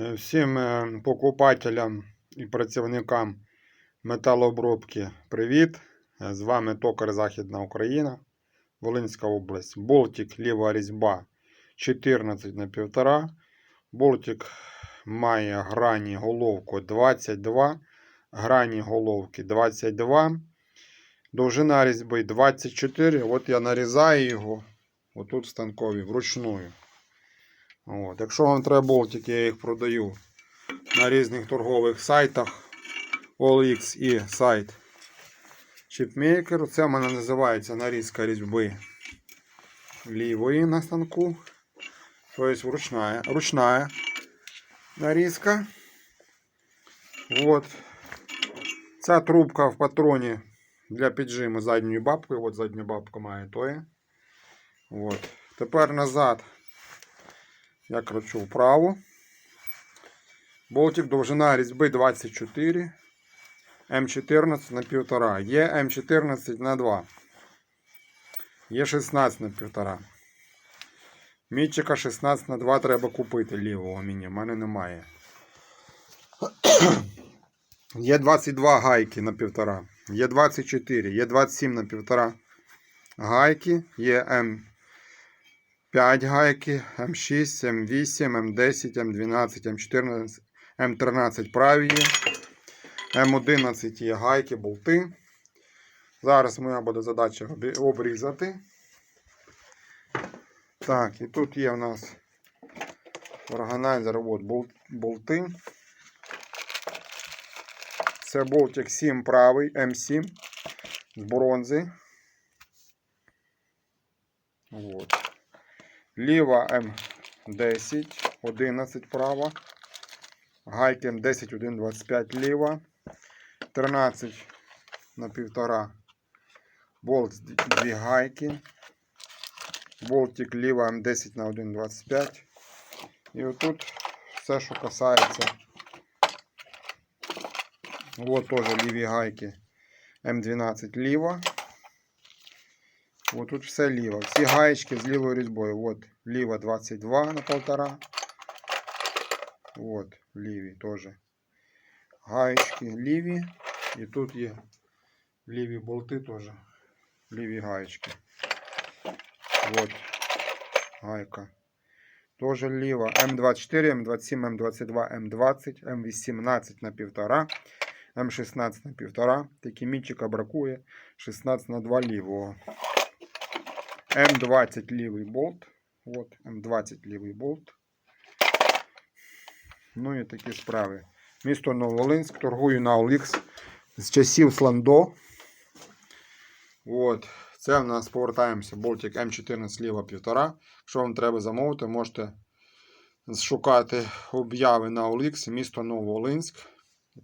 Е, Всім е, покупателям і працівникам металообробки привіт! Е, З вами Токар Західна Україна, Волинська область. Болтик ліва різьба 14 на 1,5. Болтик має грані головку 22, грані головки 22. Довжина різьби 24. От я нарізаю його отут станкові вручную. От. Якщо вам треба болтики, я їх продаю на різних торгових сайтах. OLX і сайт Chipmaker. Це в мене називається нарізка різьби лівої на станку. Тобто ручная, ручная нарізка. От. Ця трубка в патроні для піджиму задньої бабки. От задня бабка має тоє. От. Тепер назад. Я кручу вправо. Болтик довжина різьби 24. М14 на 1,5. Є М14 на 2. Є 16 на 1,5. Мітчика 16 на 2 треба купити лівого мені. в мене немає. Є 22 гайки на 1,5. Є 24, є 27 на 1,5 гайки. Є М. 5 гайки, М6, М8, М10, М12, М14, М13 праві є. М11 є гайки, болти. Зараз моя буде задача обрізати. Так, і тут є у нас органайзер от, болти. Це болтик 7 правий, М7 з бронзи. Вот. Ліва М10, 11 права. Гайки М10, 1, 25 ліва. 13 на 1,5. Болт з д- дві гайки. Болтик ліва М10 на 1, 25. І отут все, що касається. Вот теж ліві гайки. М12 ліва. Вот тут все ліво. Всі гаєчки з лівою різьбою. Вот ліва 22 на полтора. Вот ліві теж. Гаєчки ліві. І тут є ліві болти теж. Ліві гаєчки. Вот гайка. Тоже ліва. М24, М27, М22, М20, М18 на 1,5. М16 на 1,5. Такі мітчика бракує. 16 на 2 лівого. М20 лівий болт. От, М20 лівий болт. Ну і такі справи. Місто Новолинськ. Торгую на OLX з часів Сландо. От. Це в нас повертаємося. Болтик М14 ліва 1,5. Якщо вам треба замовити, можете шукати обяви на OLX, місто Новолинськ.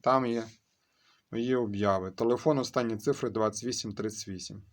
Там є мої обяви. Телефон останні цифри 2838.